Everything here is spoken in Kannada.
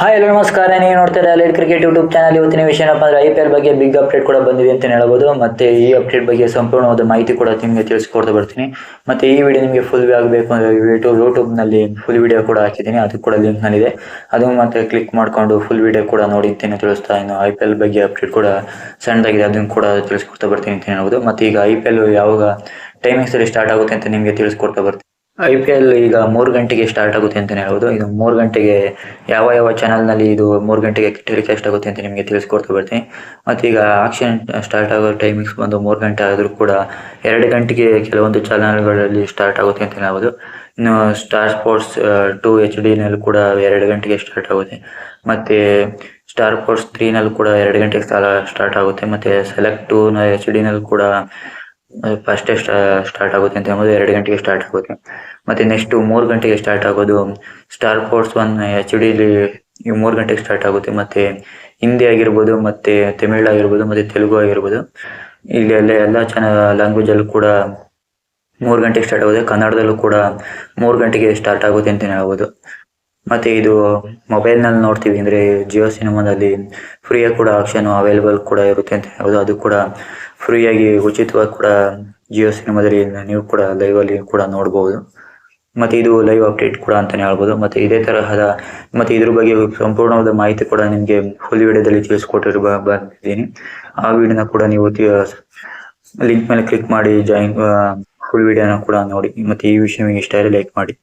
ಹಾಯ್ ಎಲ್ಲ ನಮಸ್ಕಾರ. ನೀವು ನೋಡ್ತಾ ಇದ್ದಾರೆ ಲೈಟ್ ಕ್ರಿಕೆಟ್ ಯೂಟ್ಯೂಬ್ ಚಾನಲ್ ಇವತ್ತಿನ ವಿಷಯ ಏನಪ್ಪ ಅಂದ್ರೆ ಐ ಬಗ್ಗೆ ಬಿಗ್ ಅಪ್ಡೇಟ್ ಕೂಡ ಬಂದಿದೆ ಅಂತ ಹೇಳ್ಬೋದು. ಮತ್ತೆ ಈ ಅಪ್ಡೇಟ್ ಬಗ್ಗೆ ಸಂಪೂರ್ಣವಾದ ಮಾಹಿತಿ ಕೂಡ ನಿಮಗೆ ತಿಳಿಸ್ಕೊಡ್ತಾ ಬರ್ತೀನಿ. ಮತ್ತೆ ಈ ವಿಡಿಯೋ ನಿಮಗೆ ಫುಲ್ ಆಗಬೇಕು ಅಂದ್ರೆ ಯೂಟ್ಯೂಬ್ನಲ್ಲಿ ಫುಲ್ ವಿಡಿಯೋ ಕೂಡ ಹಾಕಿದ್ದೀನಿ. ಅದು ಕೂಡ ಲಿಂಕ್ ನಲ್ಲಿದೆ. ಅದು ಮತ್ತೆ ಕ್ಲಿಕ್ ಮಾಡ್ಕೊಂಡು ಫುಲ್ ವಿಡಿಯೋ ಕೂಡ ನೋಡಿ ಅಂತ ತಿಳಿಸ್ತಾ ಇನ್ನು ಐ ಬಗ್ಗೆ ಅಪ್ಡೇಟ್ ಕೂಡ ಸಣ್ಣದಾಗಿದೆ. ಅದನ್ನು ಕೂಡ ತಿಳಿಸ್ಕೊಡ್ತಾ ಬರ್ತೀನಿ ಅಂತ ಹೇಳ್ಬೋದು. ಮತ್ತೆ ಈಗ ಐ ಪಿ ಎಲ್ ಯಾವಾಗ ಟೈಮಿಂಗ್ಸ್ ಅಲ್ಲಿ ಸ್ಟಾರ್ಟ್ ಆಗುತ್ತೆ ಅಂತ ನಿಮಗೆ ತಿಳಿಸ್ಕೊಡ್ತಾ ಬರ್ತೀನಿ. ಐ ಪಿ ಎಲ್ ಈಗ ಮೂರು ಗಂಟೆಗೆ ಸ್ಟಾರ್ಟ್ ಆಗುತ್ತೆ ಅಂತಲೇ ಹೇಳ್ಬೋದು. ಇದು ಮೂರು ಗಂಟೆಗೆ ಯಾವ ಯಾವ ಚಾನಲ್ನಲ್ಲಿ ಇದು ಮೂರು ಗಂಟೆಗೆ ಟೆಲಿಕಾಸ್ಟ್ ಆಗುತ್ತೆ ಅಂತ ನಿಮಗೆ ತಿಳಿಸ್ಕೊಡ್ತಾ ಬರ್ತೀನಿ. ಮತ್ತು ಈಗ ಆಕ್ಷನ್ ಸ್ಟಾರ್ಟ್ ಆಗೋ ಟೈಮಿಂಗ್ಸ್ ಬಂದು ಮೂರು ಗಂಟೆ ಆದರೂ ಕೂಡ ಎರಡು ಗಂಟೆಗೆ ಕೆಲವೊಂದು ಚಾನಲ್ಗಳಲ್ಲಿ ಸ್ಟಾರ್ಟ್ ಆಗುತ್ತೆ ಅಂತಲೇ ಹೇಳ್ಬೋದು. ಇನ್ನು ಸ್ಟಾರ್ ಸ್ಪೋರ್ಟ್ಸ್ ಟು ಎಚ್ ಡಿನಲ್ಲಿ ಕೂಡ ಎರಡು ಗಂಟೆಗೆ ಸ್ಟಾರ್ಟ್ ಆಗುತ್ತೆ. ಮತ್ತು ಸ್ಟಾರ್ ಸ್ಪೋರ್ಟ್ಸ್ ತ್ರೀನಲ್ಲಿ ಕೂಡ ಎರಡು ಗಂಟೆಗೆ ಸ್ಟಾರ್ಟ್ ಆಗುತ್ತೆ. ಮತ್ತು ಸೆಲೆಕ್ಟ್ ಟು ಎಚ್ ಡಿನಲ್ಲಿ ಕೂಡ ಫಸ್ಟ್ ಸ್ಟಾರ್ಟ್ ಆಗುತ್ತೆ ಅಂತ ಹೇಳ್ಬೋದು, ಎರಡು ಗಂಟೆಗೆ ಸ್ಟಾರ್ಟ್ ಆಗುತ್ತೆ. ಮತ್ತೆ ನೆಕ್ಸ್ಟ್ ಮೂರು ಗಂಟೆಗೆ ಸ್ಟಾರ್ಟ್ ಆಗೋದು ಸ್ಟಾರ್ ಫೋರ್ಸ್ ಒನ್ ಎಚ್ ಡಿಲಿ ಮೂರು ಗಂಟೆಗೆ ಸ್ಟಾರ್ಟ್ ಆಗುತ್ತೆ. ಮತ್ತೆ ಹಿಂದಿ ಆಗಿರ್ಬೋದು, ಮತ್ತೆ ತಮಿಳ್ ಆಗಿರ್ಬೋದು, ಮತ್ತೆ ತೆಲುಗು ಆಗಿರ್ಬೋದು. ಇಲ್ಲಿ ಎಲ್ಲ ಎಲ್ಲ ಲ್ಯಾಂಗ್ವೇಜ್ ಅಲ್ಲೂ ಕೂಡ ಮೂರು ಗಂಟೆಗೆ ಸ್ಟಾರ್ಟ್ ಆಗುತ್ತೆ. ಕನ್ನಡದಲ್ಲೂ ಕೂಡ ಮೂರು ಗಂಟೆಗೆ ಸ್ಟಾರ್ಟ್ ಆಗುತ್ತೆ ಅಂತ ಹೇಳ್ಬೋದು. ಮತ್ತೆ ಇದು ಮೊಬೈಲ್ನಲ್ಲಿ ನೋಡ್ತೀವಿ, ಅಂದ್ರೆ ಜಿಯೋ ಸಿನಿಮಾದಲ್ಲಿ ಫ್ರೀಯಾಗಿ ಕೂಡ ಆಪ್ಷನ್ ಅವೈಲೇಬಲ್ ಕೂಡ ಇರುತ್ತೆ ಅಂತ ಹೇಳ್ಬೋದು. ಅದು ಕೂಡ ಫ್ರೀಯಾಗಿ ಉಚಿತವಾಗಿ ಕೂಡ ಜಿಯೋ ಸಿನಿಮಾದಲ್ಲಿ ನೀವು ಕೂಡ ಲೈವ್ ಅಲ್ಲಿ ಕೂಡ ನೋಡಬಹುದು ಮತ್ತೆ ಇದು ಲೈವ್ ಅಪ್ಡೇಟ್ ಕೂಡ ಅಂತಾನೆ ಹೇಳ್ಬೋದು. ಮತ್ತೆ ಇದೇ ತರಹದ, ಮತ್ತೆ ಇದ್ರ ಬಗ್ಗೆ ಸಂಪೂರ್ಣವಾದ ಮಾಹಿತಿ ಕೂಡ ನಿಮಗೆ ಫುಲ್ ವಿಡಿಯೋದಲ್ಲಿ ತಿಳಿಸ್ಕೊಟ್ಟಿರ ಬಂದಿದ್ದೀನಿ. ಆ ವಿಡಿಯೋನ ಕೂಡ ನೀವು ಲಿಂಕ್ ಮೇಲೆ ಕ್ಲಿಕ್ ಮಾಡಿ ಜಾಯಿನ್ ಫುಲ್ ವಿಡಿಯೋನ ಕೂಡ ನೋಡಿ. ಮತ್ತೆ ಈ ವಿಷಯ ನಿಮಗೆ ಇಷ್ಟ ಲೈಕ್ ಮಾಡಿ.